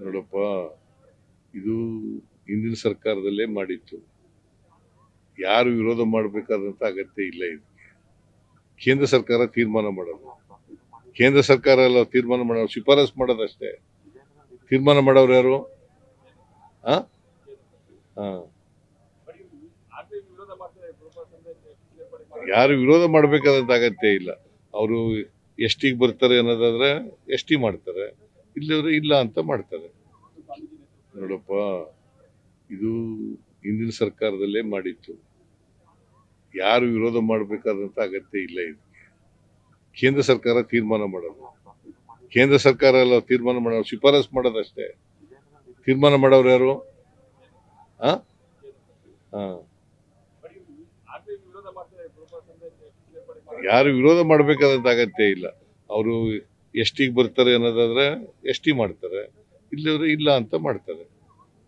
ನೋಡಪ್ಪ, ಇದು ಹಿಂದಿನ ಸರ್ಕಾರದಲ್ಲೇ ಮಾಡಿತ್ತು. ಯಾರು ವಿರೋಧ ಮಾಡಬೇಕಾದಂತ ಅಗತ್ಯ ಇಲ್ಲ ಇದಕ್ಕೆ. ಕೇಂದ್ರ ಸರ್ಕಾರ ತೀರ್ಮಾನ ಮಾಡೋದು. ಕೇಂದ್ರ ಸರ್ಕಾರ ಎಲ್ಲ ತೀರ್ಮಾನ ಮಾಡೋ ಶಿಫಾರಸ್ ಮಾಡೋದಷ್ಟೇ. ತೀರ್ಮಾನ ಮಾಡೋರು ಯಾರು? ಆ? ಯಾರು ವಿರೋಧ ಮಾಡಬೇಕಾದಂತ ಅಗತ್ಯ ಇಲ್ಲ. ಅವರು ಎಷ್ಟಿಗೆ ಬರ್ತಾರೆ ಅನ್ನೋದಾದ್ರೆ, ಎಷ್ಟಿ ಮಾಡ್ತಾರೆ? ಇಲ್ಲದ್ರೆ ಇಲ್ಲ ಅಂತ ಮಾಡ್ತಾರೆ. ನೋಡಪ್ಪ, ಇದು ಹಿಂದಿನ ಸರ್ಕಾರದಲ್ಲೇ ಮಾಡಿತ್ತು. ಯಾರು ವಿರೋಧ ಮಾಡಬೇಕಾದಂತ ಅಗತ್ಯ ಇಲ್ಲ ಇದಕ್ಕೆ. ಕೇಂದ್ರ ಸರ್ಕಾರ ತೀರ್ಮಾನ ಮಾಡೋದು. ಕೇಂದ್ರ ಸರ್ಕಾರ ಎಲ್ಲ ತೀರ್ಮಾನ ಮಾಡೋದು, ಶಿಫಾರಸ್ ಮಾಡೋದಷ್ಟೇ. ತೀರ್ಮಾನ ಮಾಡೋರು ಯಾರು? ಆ? ಹಾಂ ಯಾರು ವಿರೋಧ ಮಾಡಬೇಕಾದಂತ ಅಗತ್ಯ ಇಲ್ಲ. ಅವರು ಎಸ್ ಟಿಗೆ ಬರ್ತಾರೆ ಅನ್ನೋದಾದ್ರೆ ಎಷ್ಟಿ ಮಾಡ್ತಾರೆ? ಇಲ್ಲದ್ರೆ ಇಲ್ಲ ಅಂತ ಮಾಡ್ತಾರೆ.